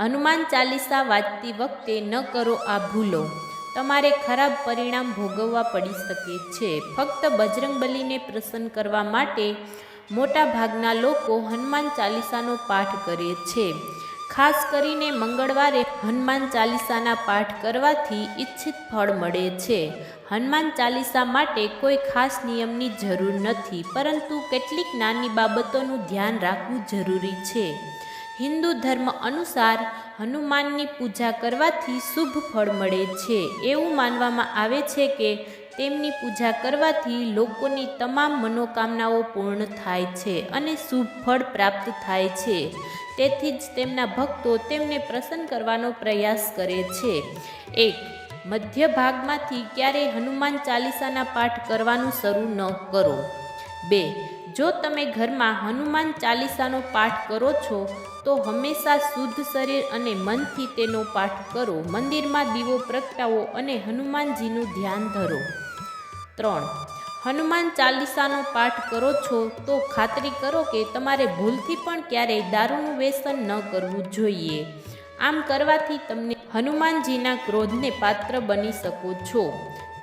હનુમાન ચાલીસા વાંચતી વખતે ન કરો આ ભૂલો. તમારે ખરાબ પરિણામ ભોગવવા પડી શકે છે. ફક્ત બજરંગબલીને પ્રસન્ન કરવા માટે મોટા ભાગના લોકો હનુમાન ચાલીસાનો પાઠ કરે છે. ખાસ કરીને મંગળવારે હનુમાન ચાલીસાના પાઠ કરવાથી ઈચ્છિત ફળ મળે છે. હનુમાન ચાલીસા માટે કોઈ ખાસ નિયમની જરૂર નથી, પરંતુ કેટલીક નાની બાબતોનું ધ્યાન રાખવું જરૂરી છે. હિન્દુ ધર્મ અનુસાર હનુમાનની પૂજા કરવાથી શુભ ફળ મળે છે. એવું માનવામાં આવે છે કે તેમની પૂજા કરવાથી લોકોની તમામ મનોકામનાઓ પૂર્ણ થાય છે અને શુભ ફળ પ્રાપ્ત થાય છે. તેથી જ તેમના ભક્તો તેમને પ્રસન્ન કરવાનો પ્રયાસ કરે છે. એક, મધ્ય ભાગમાંથી ક્યારેય હનુમાન ચાલીસાના પાઠ કરવાનું શરૂ ન કરો. બે જો તમે ઘરમાં હનુમાન ચાલીસાનો પાઠ કરો છો, તો હંમેશા શુદ્ધ શરીર અને મનથી તેનો પાઠ કરો. મંદિરમાં દીવો પ્રગટાવો અને હનુમાનજીનું ધ્યાન ધરો. ત્રણ, હનુમાન ચાલીસાનો પાઠ કરો છો, તો ખાતરી કરો કે તમારે ભૂલથી પણ ક્યારેય દારૂનું વ્યસન ન કરવું જોઈએ. આમ કરવાથી તમને હનુમાનજીના ક્રોધને પાત્ર બની શકો છો.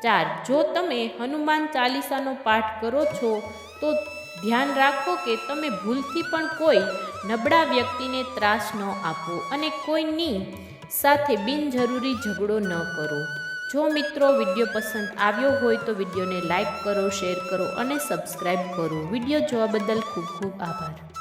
ચાર, જો તમે હનુમાન ચાલીસાનો પાઠ કરો છો, તો ધ્યાન રાખો કે તમે ભૂલથી પણ કોઈ નબળા વ્યક્તિને ત્રાસ ન આપો અને કોઈની સાથે બિનજરૂરી ઝઘડો ન કરો. જો મિત્રો વીડિયો પસંદ આવ્યો હોય તો વિડીયોને લાઇક કરો, શેર કરો અને સબસ્ક્રાઈબ કરો. વીડિયો જોવા બદલ ખૂબ ખૂબ આભાર.